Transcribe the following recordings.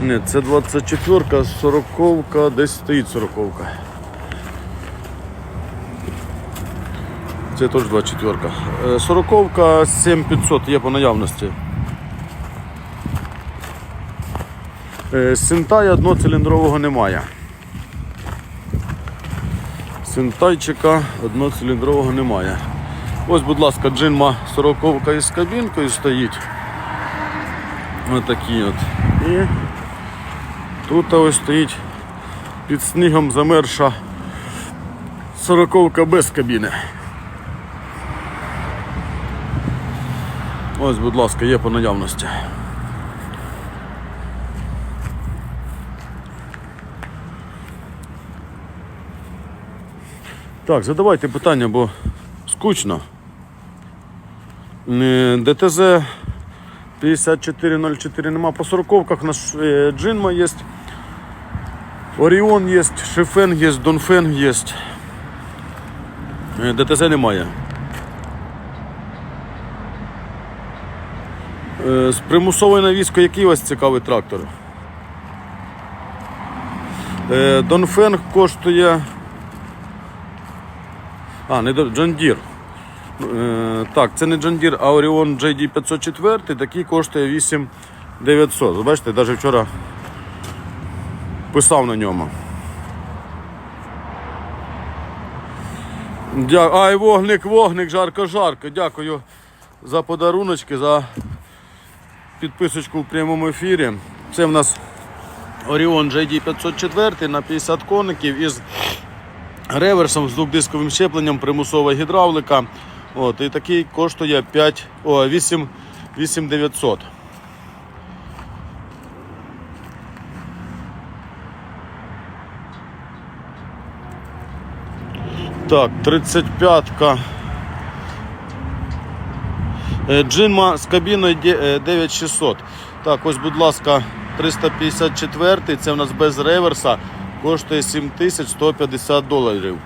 Ні, це 24-ка, 40-ка, десь стоїть 40-ка. Це теж 24-ка. Е, 40-ка 7500 є по наявності. Е, Синтая одноциліндрового немає. Синтайчика одноциліндрового немає. Ось, будь ласка, джинма 40-ка із кабінкою стоїть. Ось такі от. І тут ось стоїть під снігом замерша 40-ка без кабіни. Ось, будь ласка, є по наявності. Так, задавайте питання, бо скучно. ДТЗ 5404 нема. По 40-ках у Джинма є. Оріон є, Шифен є, Донфен є. Е, ДТЗ немає. Е, З примусовою навіскою який у вас цікавий трактор? Е, Донфен коштує. А, не. Е, так, це не John Deere, а Orion JD 504, такий коштує 8900. Ви Бачите, навіть вчора писав на ньому. Дя... Ай, вогник, вогник, жарко, жарко. Дякую за подаруночки, за підписочку в прямому ефірі. Це в нас Orion JD 504 на 50 коників із реверсом з двохдисковим щепленням, примусова гідравлика. От, і такий коштує 5, о, 8, 8900. Так, 35-ка. Е, Джинма з кабіною е, 9600. Так, ось, будь ласка, 354 це в нас без реверса, коштує 7150 доларів.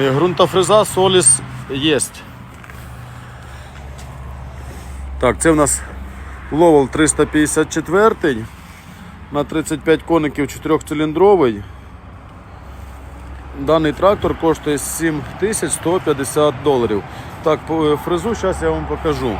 Е, Ґрунтофреза Соліс є. Так, це в нас Ловел 354 на 35 коників 4-циліндровий. Даний трактор коштує 7150 доларів. Так, е, фрезу зараз я вам покажу.